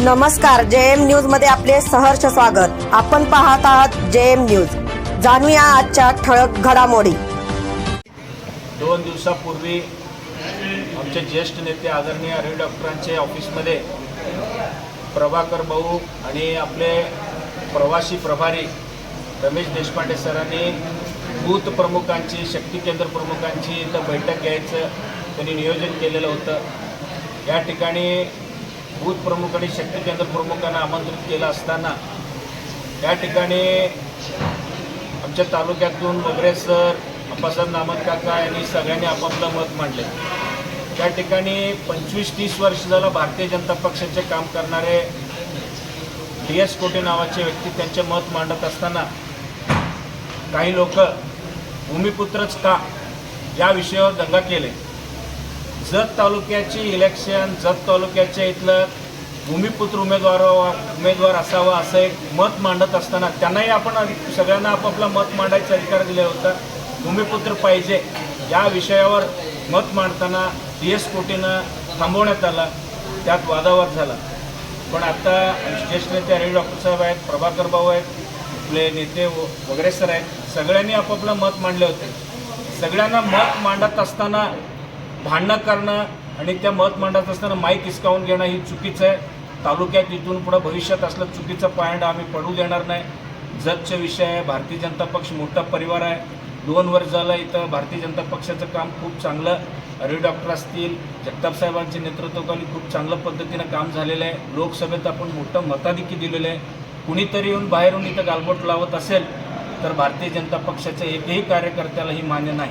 नमस्कार जे एम न्यूजमध्ये आपले सहर्ष स्वागत. आपण पाहत आहात जे एम न्यूज. जाणूया आजच्या ठळक घडामोडी. दोन दिवसापूर्वी आमचे ज्येष्ठ नेते आदरणीय हरी डॉक्टरांचे ऑफिसमध्ये प्रभाकर भाऊ आणि आपले प्रवासी प्रभारी रमेश देशपांडे सरांनी बूथ प्रमुखांची शक्ती केंद्र प्रमुखांची इथं बैठक घ्यायचं त्यांनी नियोजन केलेलं होतं. या ठिकाणी बूथ प्रमुख आणि शक्ती केंद्र प्रमुखांना आमंत्रित केलं असताना त्या ठिकाणी आमच्या तालुक्यातून वगैरे सर अप्पासाहेब नामद काका यांनी सगळ्यांनी आपापलं मत मांडले. त्या ठिकाणी पंचवीस तीस वर्ष झालं भारतीय जनता पक्षाचे काम करणारे डी एस कोटे नावाचे व्यक्ती त्यांचे मत मांडत असताना काही लोक भूमिपुत्रच का या विषयावर दंगा केले. जत तालुक्याची इलेक्शन जत तालुक्याच्या इथलं भूमिपुत्र उमेदवार उमेदवार असावा असं एक मत मांडत असताना त्यांनाही आपण सगळ्यांना आपापला मत मांडायचा अधिकार दिला होता. भूमिपुत्र पाहिजे या विषयावर मत मांडताना डी एस कोटीनं थांबवण्यात आला. त्यात वादावाद झाला. पण आता ज्येष्ठ नेते हरी डॉक्टर साहेब आहेत प्रभाकर भाऊ आहेत आपले नेते व- वगैरे सर आहेत सगळ्यांनी आपापलं मत मांडले होते. सगळ्यांना मत मांडत असताना भांडणं करणं आणि त्या मत मांडत असताना माईक हिसकावून घेणं ही चुकीचं आहे. तालुक्यात इथून पुढं भविष्यात असलं चुकीचं पायंडा आम्ही पडू देणार नाही. जगचे विषय आहे भारतीय जनता पक्ष मोठा परिवार आहे. दोन वर्ष झालं इथं भारतीय जनता पक्षाचं काम खूप चांगलं. अरे डॉक्टर असतील जगताप साहेबांच्या नेतृत्वाखाली खूप चांगल्या पद्धतीनं काम झालेलं आहे. लोकसभेत आपण मोठं मताधिक्य दिलेलं आहे. कुणीतरी येऊन बाहेरून इथं गालबोट लावत असेल तर भारतीय जनता पक्षाच्या एकही कार्यकर्त्याला ही मान्य नाही.